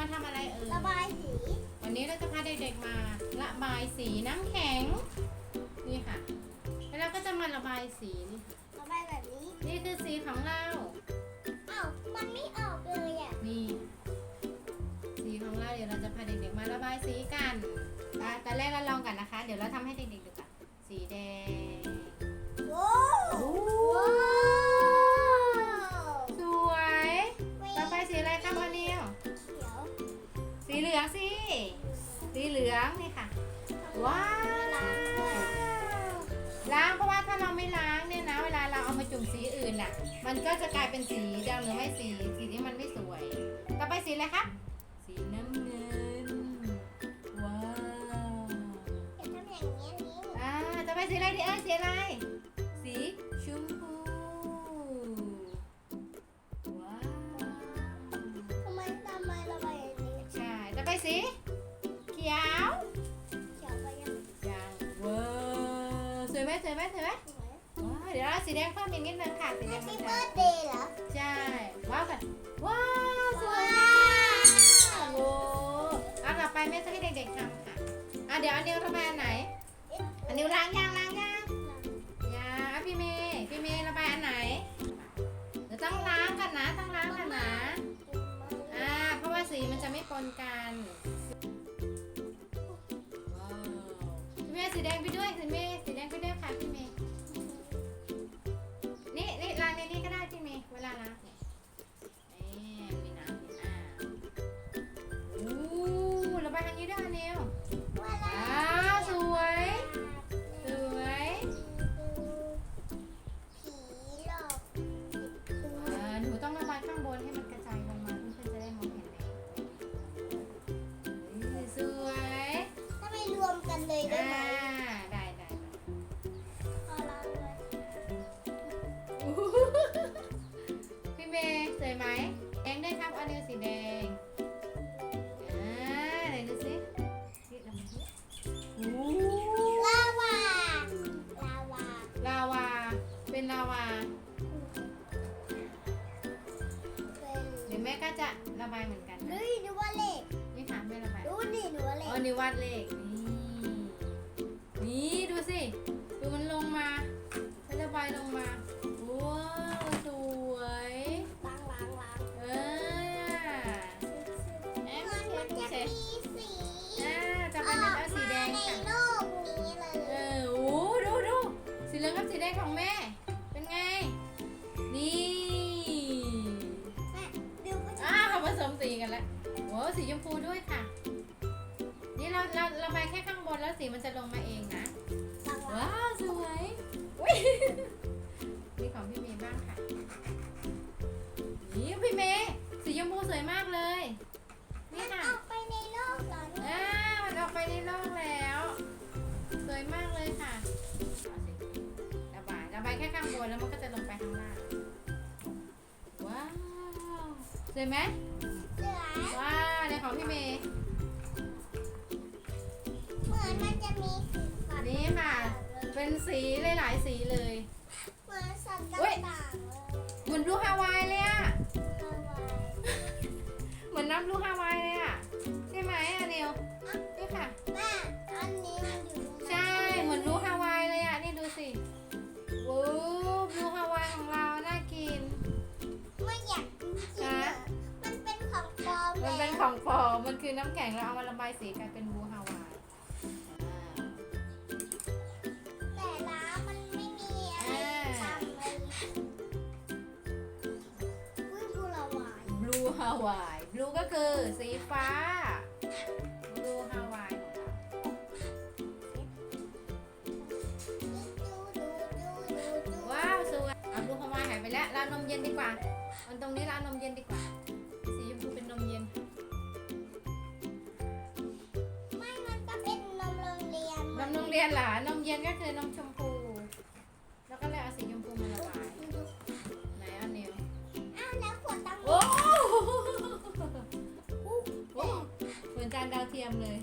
มาทำอะไรเอ่ยระบายสีวันนี้เราจะพาเด็กๆมาระบายสีน้ำแข็ง นี่ค่ะ แล้วเราก็จะมาระบายสีนี่ระบายแบบนี้นี่คือสีของเรา อ้าวมันไม่ออกเลยอะนี่สีของเราเดี๋ยวเราจะพาเด็กๆมาระบายสีกันอะตอนแรกเราลองกันนะคะ เดี๋ยวเราทำให้เด็กๆดู ล้างเพราะว่าถ้าเราไม่ล้างเนี่ยนะ เวลาเราเอามาจุ่มสีอื่นน่ะ มันก็จะกลายเป็นสีดำหรือไม่สีสีที่มันไม่สวย ต่อไปสีอะไรครับ สีน้ำเงิน ว้าวจะทำอย่างนี้นี้อ่าต่อไปสีอะไรดีเอ้ยสีอะไร สีชมพูว้าวทำไมทำไมระบายอย่างนี้ใช่ต่อไปสีเขียว ไหมสวยไหมสวยไหมสวยว้าวเดี๋ยวเราสีแดงเพิ่มอีกนิดนึงค่ะสีแดแฮงปมัปี้นเบิจะร์ดเดย์เหรอใช่ว้าวกันว้าวสวยว้าวโอ้เอาต่อไปแม่จะให้เด็กๆทำค่ะอะเดี๋ยวอันนิวระบายอันไหนอันนิวล้างยางล้างยางยางอะพี่เมย์พี่เมย์ระบายอันไหนเดี๋ยวต้องล้างกันนะต้องล้างกันนะอ่าเพราะว่าสีมันจะไม่ปนกันว้าวพี่เมย์สีแดงไปด้วยสีเมย์ สวยไหมแดงด้วยครับอันนิวสีแดงอ่าไหนดูสินี่ลำนี้อู้ลาวา ลาวา ลาวา เป็นลาวา เป็นเดี๋ยวแม่ก็จะระบายเหมือนกันนะเฮ้ยดูว่าเลขนี่ค่ะแม่ระบาย ดูนี่ดูว่าเลอ๋ขอนิววาดเลขนี่นี่ดูสิ ดูมันลงมามันระบายลงมา สีชมพูด้วยค่ะ นี่เราเราระบายแค่ข้างบนแล้วสีมันจะลงมาเองนะล้างล้างว้าวสวยอุ๊ยนี่ของพี่เมย์บ้างค่ะ นี่พี่เมย์สีชมพูสวยมากเลย นี่มันค่ะออกไปในโลกเหรอเนี่ยอ่ามันออกไปในโลกแล้ว สวยมากเลยค่ะเอาสิระบายระบายแค่ข้างบนแล้วมันก็จะลงไปข้างล่าง ว้าว สวยไหม เสือว้าวในของพี่เมย์เหมือนมันจะมีสีสันนี่ค่ะ เป็นสีหลายๆสีเลย องปลอมมันคือน้ำแข็งเราเอามาระบายสีกลายเป็นรูฮาวายแต่ร้านมันไม่มีอะไรทำเลยอุ้ยบุรวายบลูฮาวายบลูก็คือสีฟ้าบลูฮาวายของเราดูดูดูดูดูว้าวสวยเอาบลูฮาวายหายไปแล้วเรานมเย็นดีกว่ามันตรงนี้เรานมเย็นดีกว่า ยนเหรอนมเย็นก็คือนมชมพู แล้วก็เลยเอาสีชมพูมาระบายดูดูไหนเอันนิวอ้าวแล้วขวดตังค์โอ้โหเหมือนจานดาวเทียมเลย